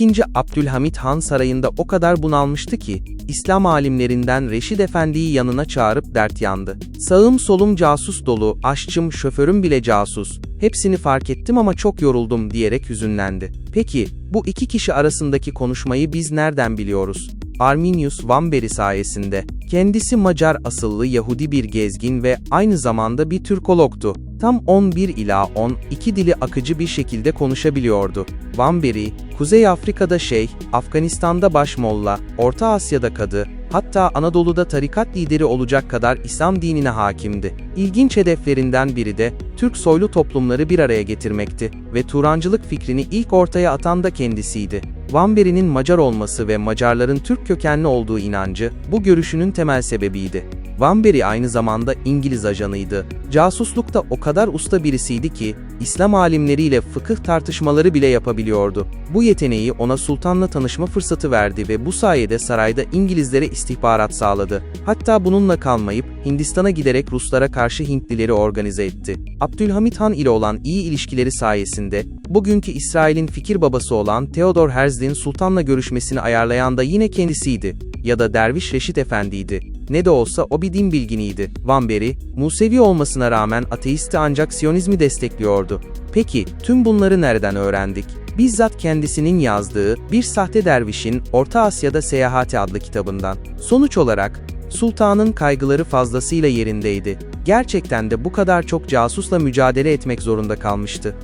II. Abdülhamit Han sarayında o kadar bunalmıştı ki, İslam alimlerinden Reşid Efendi'yi yanına çağırıp dert yandı. Sağım solum casus dolu, aşçım, şoförüm bile casus. Hepsini fark ettim ama çok yoruldum diyerek hüzünlendi. Peki, bu iki kişi arasındaki konuşmayı biz nereden biliyoruz? Arminius Vamberi sayesinde. Kendisi Macar asıllı Yahudi bir gezgin ve aynı zamanda bir Türkologtu. Tam 11 ila 12 dili akıcı bir şekilde konuşabiliyordu. Vamberi, Kuzey Afrika'da şeyh, Afganistan'da başmolla, Orta Asya'da kadı, hatta Anadolu'da tarikat lideri olacak kadar İslam dinine hakimdi. İlginç hedeflerinden biri de Türk soylu toplumları bir araya getirmekti ve Turancılık fikrini ilk ortaya atan da kendisiydi. Vamberi'nin Macar olması ve Macarların Türk kökenli olduğu inancı bu görüşünün temel sebebiydi. Vamberi aynı zamanda İngiliz ajanıydı. Casuslukta o kadar usta birisiydi ki, İslam alimleriyle fıkıh tartışmaları bile yapabiliyordu. Bu yeteneği ona sultanla tanışma fırsatı verdi ve bu sayede sarayda İngilizlere istihbarat sağladı. Hatta bununla kalmayıp Hindistan'a giderek Ruslara karşı Hintlileri organize etti. Abdülhamit Han ile olan iyi ilişkileri sayesinde, bugünkü İsrail'in fikir babası olan Theodor Herzl'in sultanla görüşmesini ayarlayan da yine kendisiydi. Ya da Derviş Reşit Efendi'ydi. Ne de olsa o bir din bilginiydi. Vanberi, Musevi olmasına rağmen ateisti ancak Siyonizmi destekliyordu. Peki, tüm bunları nereden öğrendik? Bizzat kendisinin yazdığı Bir Sahte Dervişin Orta Asya'da Seyahati adlı kitabından. Sonuç olarak, sultanın kaygıları fazlasıyla yerindeydi. Gerçekten de bu kadar çok casusla mücadele etmek zorunda kalmıştı.